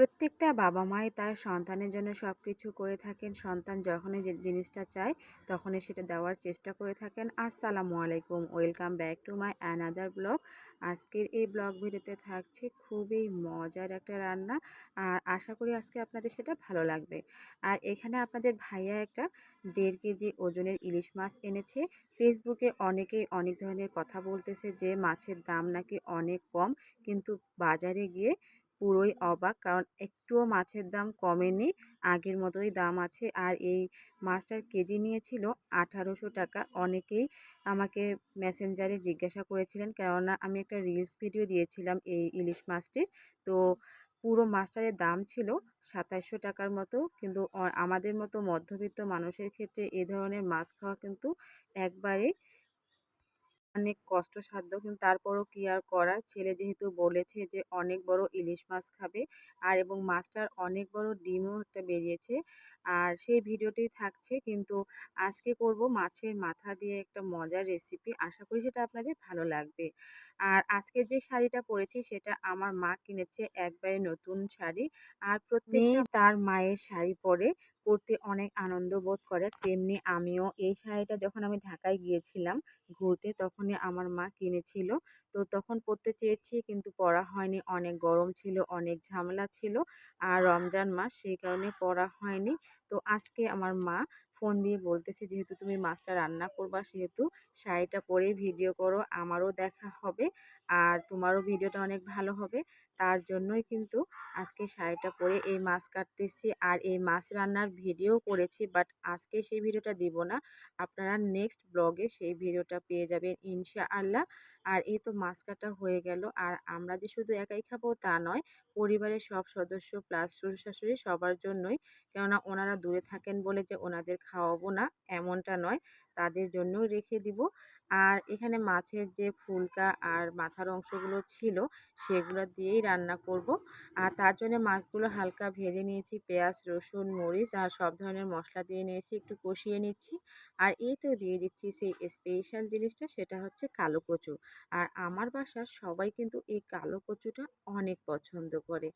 প্রত্যেকটা বাবা মাই তার সন্তানের জন্য সব কিছু করে থাকেন। সন্তান যখনই যে জিনিসটা চায়, তখনই সেটা দেওয়ার চেষ্টা করে থাকেন। আসসালামু আলাইকুম, welcome back to my another blog. আজকের এই ব্লগ ভিডিওতে থাকছে খুবই মজার একটা রান্না। আর আশা করি আজকে আপনাদের সেটা ভালো লাগবে। আর এখানে আপনাদের ভাইয়া একটা দেড় কেজি ওজনের ইলিশ মাছ এনেছে। ফেসবুকে অনেকেই অনেক ধরনের কথা বলতেছে যে, মাছের দাম নাকি অনেক কম। কিন্তু বাজারে গিয়ে পুরোই অবাক। কারণ একটুও মাছের দাম কমেনি, আগের মতোই দাম আছে। আর এই মাছটার কেজি নিয়েছিল আঠারোশো টাকা। অনেকেই আমাকে মেসেঞ্জারে জিজ্ঞাসা করেছিলেন, কেননা আমি একটা রিলস ভিডিও দিয়েছিলাম এই ইলিশ মাছটির। তো পুরো মাছটারের দাম ছিল সাতাশশো টাকার মতো। কিন্তু আমাদের মতো মধ্যবিত্ত মানুষের ক্ষেত্রে এ ধরনের মাছ খাওয়া কিন্তু একবারে অনেক কষ্টসাধ্য। কিন্তু তারপরও কি আর করার? ছেলে যেহেতু বলেছে যে অনেক বড় ইলিশ মাছ খাবে আর এবং মাছটার অনেক বড় ডিমও একটা বেরিয়েছে আর সেই ভিডিওটি থাকছে। কিন্তু আজকে করব মাছের মাথা দিয়ে একটা মজার রেসিপি আশা করি সেটা আপনাদের ভালো লাগবে। আর আজকে যে শাড়িটা পরেছি সেটা আমার মা কিনেছে একবারে নতুন শাড়ি। আর প্রত্যেক তার মায়ের শাড়ি পরে পরতে অনেক আনন্দ বোধ করে। তেমনি আমিও এই শাড়িটা যখন আমি ঢাকায় গিয়েছিলাম ঘুরতে তখনই আমার মা কিনেছিল। তো তখন পরতে চেয়েছি কিন্তু পরা হয়নি। অনেক গরম ছিল, অনেক ঝামেলা ছিল। আর রমজান মাস সেই কারণে পরা হয়নি। তো আজকে আমার মা ফোন দিয়ে বলতেছে, যেহেতু তুমি মাছটা রান্না করবা, সেহেতু শাড়িটা পরেই ভিডিও করো, আমারও দেখা হবে আর তোমারও ভিডিওটা অনেক ভালো হবে। তার জন্যই কিন্তু আজকে শাড়িটা পরে এই মাছ কাটতেছি আর এই মাছ রান্নার ভিডিও করেছি, বাট আজকে সেই ভিডিওটা দিব না। আপনারা নেক্সট ব্লগে সেই ভিডিওটা পেয়ে যাবেন ইনশা আল্লাহ আর এই তো মাছ কাটা হয়ে গেল। আর আমরা যে শুধু একাই খাব তা নয়, পরিবারের সব সদস্য প্লাস শ্বশুর শাশুড়ি সবার জন্যই। কেননা ওনারা দূরে থাকেন বলে যে ওনাদের খাওয়াবো না, এমনটা নয়। তাদের জন্যও রেখে দিব। আর এখানে মাছের যে ফুলকা আর মাথার অংশগুলো ছিল, সেগুলো দিয়েই রান্না করব। আর তার জন্য মাছগুলো হালকা ভেজে নিয়েছি, পেঁয়াজ, রসুন, মরিচ আর সব ধরনের মশলা দিয়ে নিয়েছি, একটু কষিয়ে নিচ্ছি। আর এই তো দিয়ে দিচ্ছি সেই স্পেশাল জিনিসটা, সেটা হচ্ছে কালো কচু। আর আমার বাসার সবাই কিন্তু এই কালো কচুটা অনেক পছন্দ করে।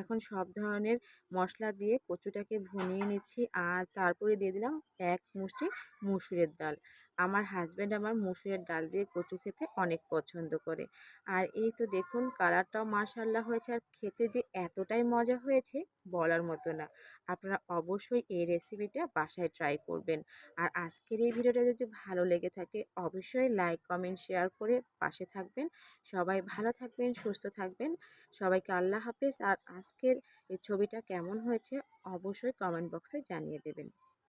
এখন সব ধরনের মশলা দিয়ে কচুটাকে ভুনিয়ে নিচ্ছি আর তারপরে দিয়ে দিলাম এক মুষ্টি মুসুরের ডাল। আমার হাজব্যান্ড আমার মুসুরের ডাল দিয়ে কচু খেতে অনেক পছন্দ করে। আর এই তো দেখুন কালারটাও মাশাল্লাহ হয়েছে। আর খেতে যে এতটাই মজা হয়েছে বলার মতো না। আপনারা অবশ্যই এই রেসিপিটা বাসায় ট্রাই করবেন। আর আজকের এই ভিডিওটা যদি ভালো লেগে থাকে অবশ্যই লাইক কমেন্ট শেয়ার করে পাশে থাকবেন। সবাই ভালো থাকবেন, সুস্থ থাকবেন। সবাইকে আল্লাহ হাফেজ। আর আজকের এই ছবিটা কেমন হয়েছে অবশ্যই কমেন্ট বক্সে জানিয়ে দেবেন।